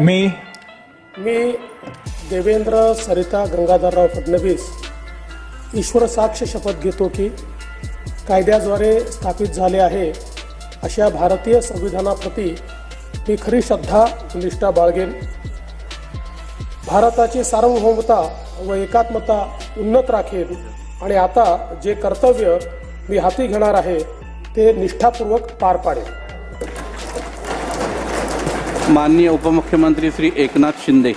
मी मी देवेंद्र सरिता गंगाधरराव फडणवीस ईश्वर साक्ष शपथ घेतो की कायद्याद्वारे स्थापित झाले आहे अशा भारतीय संविधानाप्रती मी खरी श्रद्धा निष्ठा बाळगेन. भारताची सार्वभौमता व एकात्मता उन्नत राखेन आणि आता जे कर्तव्य मी हाती घेणार आहे ते निष्ठापूर्वक पार पाडेन. माननीय उपमुख्यमंत्री श्री एकनाथ शिंदे.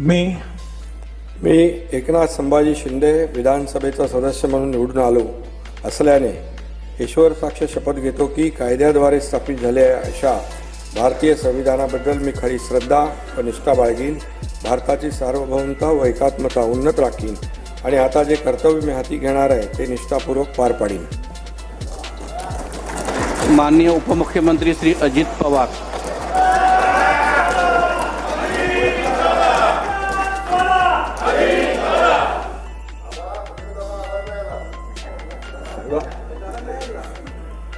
मी मी एकनाथ संभाजी शिंदे विधानसभेचा सदस्य म्हणून निवडून आलो असल्याने ईश्वर साक्ष शपथ घेतो की कायद्याद्वारे स्थापित झालेल्या अशा भारतीय संविधानाबद्दल मी खरी श्रद्धा व निष्ठा बाळगीन. भारताची सार्वभौमता व एकात्मता उन्नत राखीन. आणि आता जे कर्तव्य मी हाती घेणार आहे ते निष्ठापूर्वक पार पाडीन. माननीय उपमुख्यमंत्री श्री अजित पवार.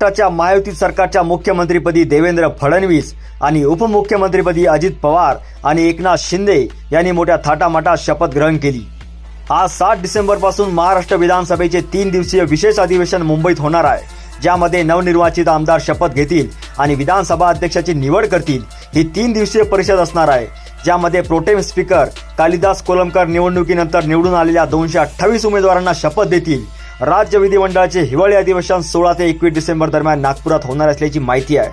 महाराष्ट्राच्या महायुती सरकारच्या मुख्यमंत्रीपदी देवेंद्र फडणवीस आणि उपमुख्यमंत्रीपदी अजित पवार आणि एकनाथ शिंदे यांनी मोठ्या थाटामाटात शपथ ग्रहण केली. आज सात डिसेंबरपासून महाराष्ट्र विधानसभेचे तीन दिवसीय विशेष अधिवेशन मुंबईत होणार आहे ज्यामध्ये नवनिर्वाचित आमदार शपथ घेतील आणि विधानसभा अध्यक्षाची निवड करतील ही तीन दिवसीय परिषद असणार आहे ज्यामध्ये प्रोटेम स्पीकर कालिदास कोलमकर निवडणुकीनंतर निवडून आलेल्या दोनशे अठ्ठावीस उमेदवारांना शपथ देतील. राज्य विधिमंडळाचे हिवाळी अधिवेशन सोळा ते एकवीस डिसेंबर दरम्यान नागपुरात होणार असल्याची माहिती आहे.